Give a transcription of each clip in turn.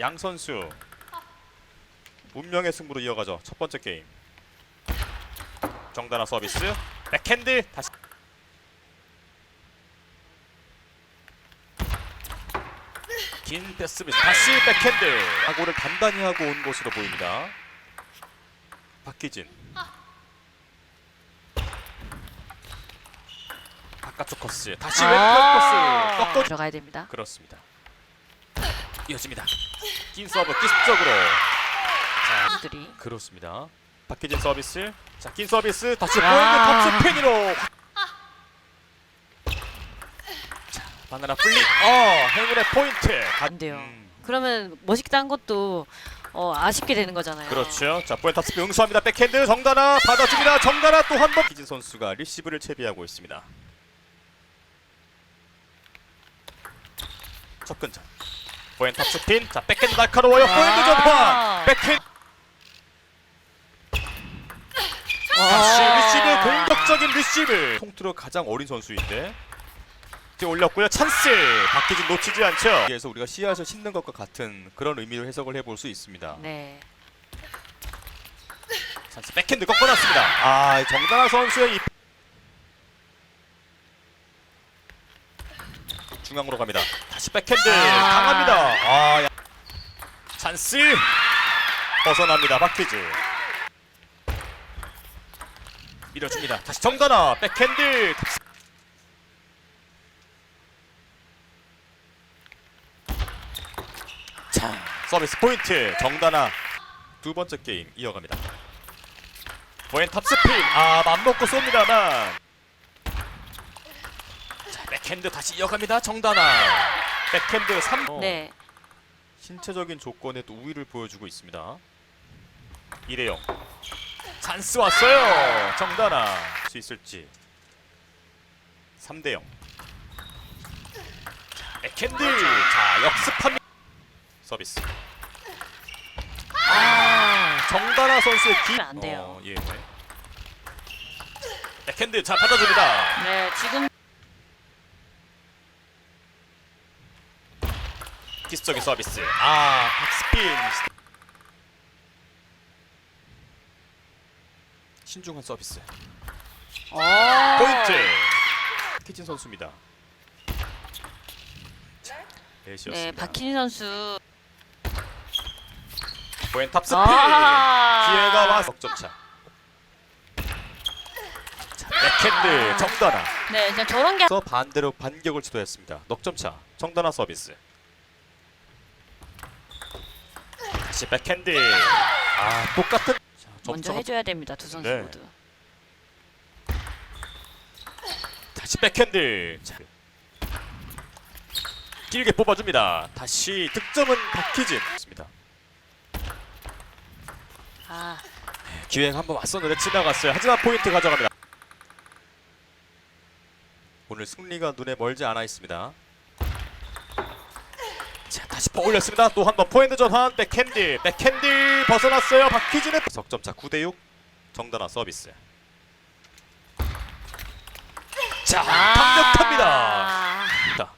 양 선수 운명의 승부로 이어가죠. 첫 번째 게임. 정단아 서비스 백핸드 다시 긴 패스 미스 다시 백핸드 사고를 단단히 하고 온 것으로 보입니다. 박기진 바깥쪽 코스 다시 왼쪽 아. 코스 꺾어 들어가야 됩니다. 그렇습니다. 이어집니다. 긴 서브 기습적으로 선수들이 그렇습니다. 박희진 서비스. 자, 긴 서비스. 다시 야. 포인트 탑스핀으로. 자, 바나나 플릭. 어, 행운의 포인트. 가- 안 돼요. 음, 그러면 멋있게 한 것도 어, 아쉽게 되는 거잖아요. 그렇죠. 자, 포인트 탑스핀 응수합니다. 백핸드 정다나 받아줍니다. 정다나 또 한 번. 박희진 선수가 리시브를 채비하고 있습니다. 접근전. 포인트 탑스핀. 자, 백핸드 날카로워요. 포인트 전환. 백핸드. 다시 리시브 공격적인 리시브 통틀어 가장 어린 선수인데 올렸고요 찬스 박희진 놓치지 않죠 그래서 우리가 씨앗을 심는 것과 같은 그런 의미로 해석을 해볼 수 있습니다 네. 찬스 백핸드 꺾어놨습니다 아 정다나 선수의 이 중앙으로 갑니다. 다시 백핸드 아. 강합니다. 아 야. 찬스. 벗어납니다 박희진 밀어줍니다. 다시 정다나 백핸드. 자 서비스 포인트. 정다나 두 번째 게임 이어갑니다. 포인 탑스핀. 아 맘먹고 쏩니다만. 자 백핸드 다시 이어갑니다 정다나 백핸드 3 네. 신체적인 조건에 또 우위를 보여주고 있습니다. 2대0 찬스 왔어요. 정다나 할수 있을지 3대 0 백핸드 자 역습합니다. 서비스 아 정다나 선수의 기 안 돼요. 어, 예. 백핸드 자 받아줍니다. 네, 지금 기술적인 서비스. 아 박스핀. 신중한 서비스. 어. 포인트. 키진 선수입니다. 네, 박희진 선수. 포인 탑스핀. 아. 기회가 와 석점차. 자, 백핸드 정다나 네, 그냥 저런 게서 반대로 반격을 주도했습니다. 넉점차 정다나 서비스 다시 백핸드 아 똑같은 자, 먼저 해줘야 됩니다. 두 선수 네. 모두. 다시 백핸드 자. 길게 뽑아줍니다 다시 득점은 박희진 습니다 아, 기회가 한번 왔었는데 지나갔어요 하지만 포인트 가져갑니다 오늘 승리가 눈에 멀지 않아 있습니다 자 다시 퍼올렸습니다 또 한 번 포핸드 전환 백핸드 백핸드 벗어났어요 박희진의 석점차 9대6 정다나 서비스 자 강력합니다 아. 자.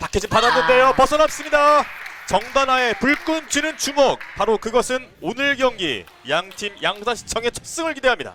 박혜진 받았는데요. 벗어났습니다. 정다나의 불끈 쥐는 주먹. 바로 그것은 오늘 경기 양팀 양산시청의 첫 승을 기대합니다.